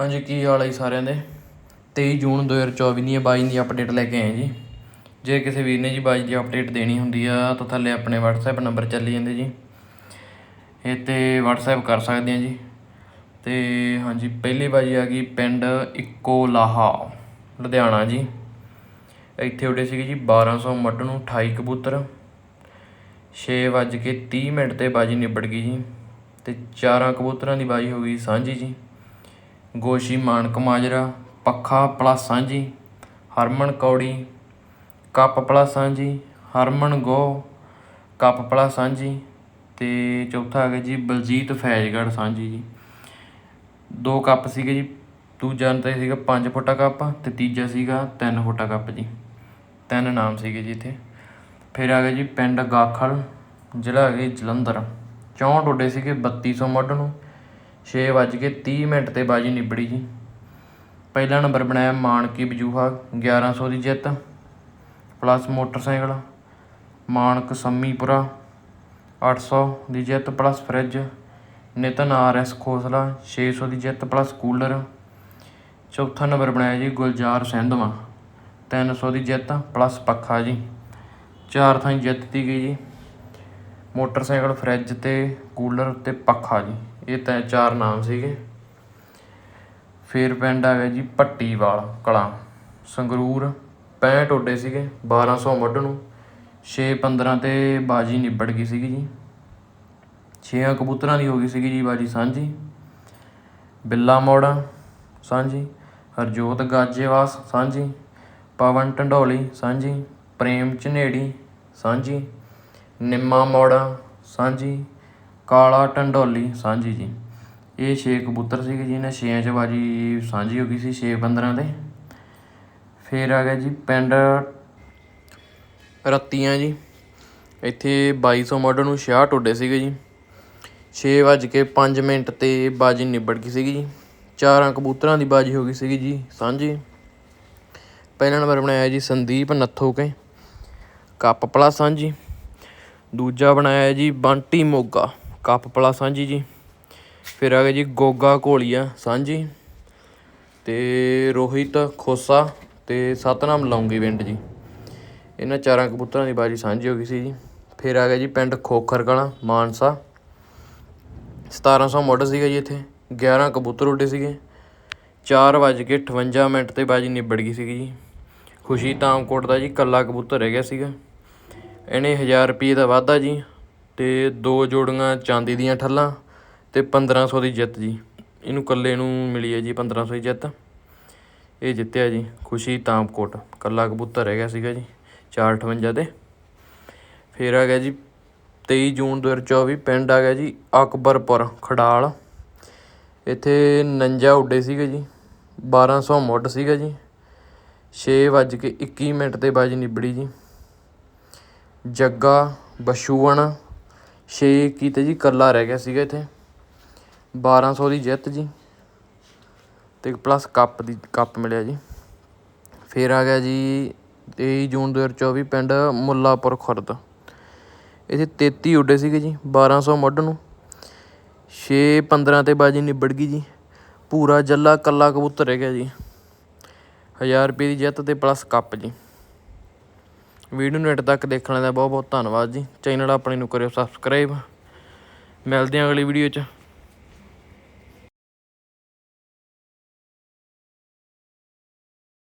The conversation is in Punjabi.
ਹਾਂਜੀ, ਕੀ ਹਾਲ ਹੈ ਜੀ ਸਾਰਿਆਂ ਦੇ? 23 ਜੂਨ 2024 ਦੀਆਂ ਬਾਈ ਦੀ ਅਪਡੇਟ ਲੈ ਕੇ ਆਏ ਜੀ। ਜੇ ਕਿਸੇ ਵੀਰ ਨੇ ਜੀ ਬਾਈ ਦੀ ਅਪਡੇਟ ਦੇਣੀ ਹੁੰਦੀ ਆ, ਤਾਂ ਥੱਲੇ ਆਪਣੇ WhatsApp ਨੰਬਰ ਚੱਲੀ ਜਾਂਦੇ ਜੀ। ਇਹ ਤੇ WhatsApp ਕਰ ਸਕਦੇ ਆ ਜੀ। ਤੇ ਹਾਂਜੀ, ਪਹਿਲੀ ਬਾਜੀ ਆ ਗਈ ਪਿੰਡ ਇੱਕੋ ਲਾਹਾ ਲੁਧਿਆਣਾ ਜੀ। ਇੱਥੇ ਉੱਡੇ ਸੀਗੇ ਜੀ 1200 ਮੱਟ ਨੂੰ 28 ਕਬੂਤਰ। 6 ਵੱਜ ਕੇ 30 ਮਿੰਟ ਤੇ ਬਾਜੀ ਨਿਬੜ ਗਈ ਜੀ। ਤੇ ਚਾਰਾਂ ਕਬੂਤਰਾਂ ਦੀ ਬਾਜੀ ਹੋ ਗਈ ਸਾਂਝੀ ਜੀ। ਗੋਸ਼ੀ ਮਾਨਕ ਮਾਜਰਾ, ਪੱਖਾ ਪਲਸ ਸਾਂਝੀ ਹਰਮਨ ਕੌੜੀ, ਕੱਪ ਪਲਸ ਸਾਂਝੀ ਹਰਮਨ ਗੋ, ਕੱਪ ਪਲਸ ਸਾਂਝੀ ਅਤੇ ਚੌਥਾ ਆ ਗਿਆ ਜੀ ਬਲਜੀਤ ਫੈਜ਼ਗੜ੍ਹ ਸਾਂਝੀ ਜੀ ਦੋ ਕੱਪ ਸੀਗੇ ਜੀ, ਦੂਜਾ ਤੇ ਸੀਗਾ 5 ਫੁੱਟਾ ਕੱਪ ਅਤੇ ਤੀਜਾ ਸੀਗਾ 3 ਫੁੱਟਾ ਕੱਪ ਜੀ। ਤਿੰਨ ਨਾਮ ਸੀਗੇ ਜੀ ਇੱਥੇ। ਫਿਰ ਆ ਗਿਆ ਜੀ ਪਿੰਡ ਗਾਖਲ, ਜ਼ਿਲ੍ਹਾ ਹੈਗਾ ਜਲੰਧਰ। 64 ਉੱਡੇ ਸੀਗੇ 3200 ਮੱਢ ਨੂੰ। 6 ਵੱਜ ਕੇ 30 ਮਿੰਟ ਤੇ ਬਾਜੀ ਨਿਬੜੀ ਜੀ। ਪਹਿਲਾ ਨੰਬਰ ਬਣਾਇਆ ਮਾਨਕੀ ਬਜੂਹਾ 1100 ਦੀ ਜਿੱਤ। ਪਲੱਸ ਮੋਟਰਸਾਈਕਲ, ਮਾਨਕ ਸੰਮੀਪੁਰਾ 800 ਦੀ ਜਿੱਤ plus fridge. Nitin RS Khosla 600 ਦੀ ਜਿੱਤ ਪਲੱਸ ਕੂਲਰ। ਚੌਥਾ ਨੰਬਰ ਬਣਾਇਆ ਜੀ ਗੁਲਜ਼ਾਰ ਸਿੰਧਵਾ 300 ਦੀ ਜਿੱਤ ਪਲੱਸ ਪੱਖਾ ਜੀ। ਚਾਰ ਥਾਂ ਜਿੱਤ ਦਿੱਤੀ ਗਈ ਜੀ। ਮੋਟਰਸਾਈਕਲ, ਫਰਿੱਜ ਤੇ ਕੂਲਰ ਤੇ ਪੱਖਾ ਜੀ। ਇਹ ਤਾਂ ਚਾਰ ਨਾਮ ਸੀਗੇ। ਫਿਰ ਪਿੰਡ ਆ ਗਿਆ ਜੀ ਪੱਟੀਵਾਲ ਕਲਾਂ। ਸੰਗਰੂਰ 65 ਟੋਡੇ ਸੀਗੇ 1200 ਮੱਢ ਨੂੰ। 6 15 ਤੇ ਬਾਜੀ ਨਿਬੜ ਗਈ ਸੀਗੀ ਜੀ। ਛੇਆਂ ਕਬੂਤਰਾਂ ਦੀ ਹੋ ਗਈ ਸੀਗੀ ਜੀ ਬਾਜੀ ਸਾਂਝੀ। ਬਿੱਲਾ ਮੋੜਾ ਸਾਂਝੀ, ਹਰਜੋਤ ਗਾਜੇਵਾਸ ਸਾਂਝੀ, ਪਵਨ ਢੰਡੋਲੀ ਸਾਂਝੀ, ਪ੍ਰੇਮ ਝਨੇੜੀ ਸਾਂਝੀ, ਨਿੰਮਾ ਮੋੜਾ ਸਾਂਝੀ ਕਾਲਾ ਢੰਡੋਲੀ ਸਾਂਝੀ ਜੀ। ਇਹ ਛੇ ਕਬੂਤਰ ਸੀਗੇ ਜਿਹਨੇ ਇਹਨਾਂ ਚ ਬਾਜੀ ਸਾਂਝੀ ਹੋ ਗਈ ਸੀ 6 15 ਤੇ ਫਿਰ ਆ ਗਿਆ ਜੀ ਪਿੰਡ ਰੱਤੀਆਂ ਜੀ। ਇੱਥੇ 2200 ਮਾਡਲ ਨੂੰ 66 ਟੋਡੇ ਸੀਗੇ ਜੀ। 6 ਵੱਜ ਕੇ 5 ਮਿੰਟ ਤੇ ਬਾਜੀ ਨਿਬੜ ਗਈ ਸੀਗੀ ਜੀ। ਚਾਰਾਂ ਕਬੂਤਰਾਂ ਦੀ ਬਾਜੀ ਹੋ ਗਈ ਸੀਗੀ ਜੀ, ਸਾਂਝੀ। ਪਹਿਲਾ ਨੰਬਰ ਬਣਾਇਆ ਜੀ ਸੰਦੀਪ ਨੱਥੋ ਕੇ ਕੱਪ ਪਲਸ ਸਾਂਝੀ। ਦੂਜਾ ਬਣਾਇਆ ਜੀ ਬੰਟੀ ਮੋਗਾ। ਕੱਪ ਪਲਸ ਸਾਂਝੀ ਜੀ। ਫਿਰ ਆ ਗਿਆ ਜੀ ਗੋਗਾ ਘੋਲੀਆ ਸਾਂਝੀ। ਤੇ ਰੋਹਿਤ ਖੋਸਾ ਤੇ ਸਤਨਾਮ ਲੌਂਗੀ ਵਿੰਡ ਜੀ। ਇਹਨਾਂ ਚਾਰਾਂ ਕਬੂਤਰਾਂ ਦੀ ਬਾਜੀ ਸਾਂਝੀ ਹੋ ਗਈ ਸੀ ਜੀ। ਫਿਰ ਆ ਗਿਆ ਜੀ ਪਿੰਡ ਖੋਖਰ ਕਲਾਂ ਮਾਨਸਾ 1700 ਮੁੱਢ ਸੀਗਾ ਜੀ ਇੱਥੇ। 11 ਕਬੂਤਰ ਉੱਡੇ ਸੀਗੇ। 4 ਵੱਜ ਕੇ 58 ਮਿੰਟ ਤੇ ਬਾਜੀ ਨਿਬੜ ਗਈ ਸੀਗੀ ਜੀ। ਖੁਸ਼ੀ ਤਾਮਕੋਟ ਦਾ ਜੀ ਕੱਲਾ ਕਬੂਤਰ ਰਹਿ ਗਿਆ ਸੀਗਾ। ਇਹਨੇ 1000 ਰੁਪਏ ਦਾ ਵਾਧਾ ਜੀ। ਅਤੇ ਦੋ ਜੋੜੀਆਂ ਚਾਂਦੀ ਦੀਆਂ ਠੱਲਾਂ ਅਤੇ ਪੰਦਰਾਂ ਸੌ ਦੀ ਜਿੱਤ ਜੀ। ਇਹਨੂੰ ਇਕੱਲੇ ਨੂੰ ਮਿਲੀ ਹੈ ਜੀ 1500 ਦੀ ਜਿੱਤ। ਇਹ ਜਿੱਤਿਆ ਜੀ ਖੁਸ਼ੀ ਤਾਮਕੋਟ। ਇਕੱਲਾ ਕਬੂਤਰ ਰਹਿ ਗਿਆ ਸੀਗਾ ਜੀ 458 ਤੇ। ਫਿਰ ਆ ਗਿਆ ਜੀ 23 ਜੂਨ 2024 ਪਿੰਡ ਆ ਗਿਆ ਜੀ ਅਕਬਰਪੁਰ, ਖਡਾਲ। ਇੱਥੇ 49 ਉੱਡੇ ਸੀਗੇ ਜੀ 1200 ਮੁੱਢ ਸੀਗਾ ਜੀ। 6 ਵੱਜ ਕੇ 21 ਮਿੰਟ ਤੇ ਬਾਜੀ ਨਿਬੜੀ ਜੀ। ਜੱਗਾ, ਬਸ਼ੂਵਣ 6 ਕੀਤੇ ਜੀ ਕੱਲਾ ਰਹਿ ਗਿਆ ਸੀਗਾ ਇੱਥੇ। 1200 ਦੀ ਜਿੱਤ ਜੀ। ਤੇ ਪਲੱਸ ਕੱਪ ਦੀ, ਕੱਪ ਮਿਲਿਆ ਜੀ। ਫਿਰ ਆ ਗਿਆ ਜੀ 23 ਜੂਨ 2024 ਪਿੰਡ ਮੁੱਲਾਪੁਰ ਖੁਰਦ। ਇੱਥੇ 33 ਉੱਡੇ ਸੀਗੇ ਜੀ 1200 ਮੁੱਢ ਨੂੰ। 6 15 ਤੇ ਬਾਜੀ ਨਿਬੜ ਗਈ ਜੀ। ਪੂਰਾ ਜੱਲਾ ਕੱਲਾ ਕਬੂਤਰ ਰਹਿ ਗਿਆ ਜੀ। 1000 ਰੁਪਏ ਦੀ ਜਿੱਤ ਤੇ ਪਲੱਸ ਕੱਪ ਜੀ। ਵੀਡੀਓ ਨੂੰ ਨੈਟ ਤੱਕ ਦੇਖਣ ਦਾ ਬਹੁਤ ਬਹੁਤ ਧੰਨਵਾਦ ਜੀ। ਚੈਨਲ ਆਪਣੇ ਨੂੰ ਕਰਿਓ ਸਬਸਕ੍ਰਾਈਬ ਮਿਲਦੇ ਹਾਂ ਅਗਲੀ ਵੀਡੀਓ 'ਚ।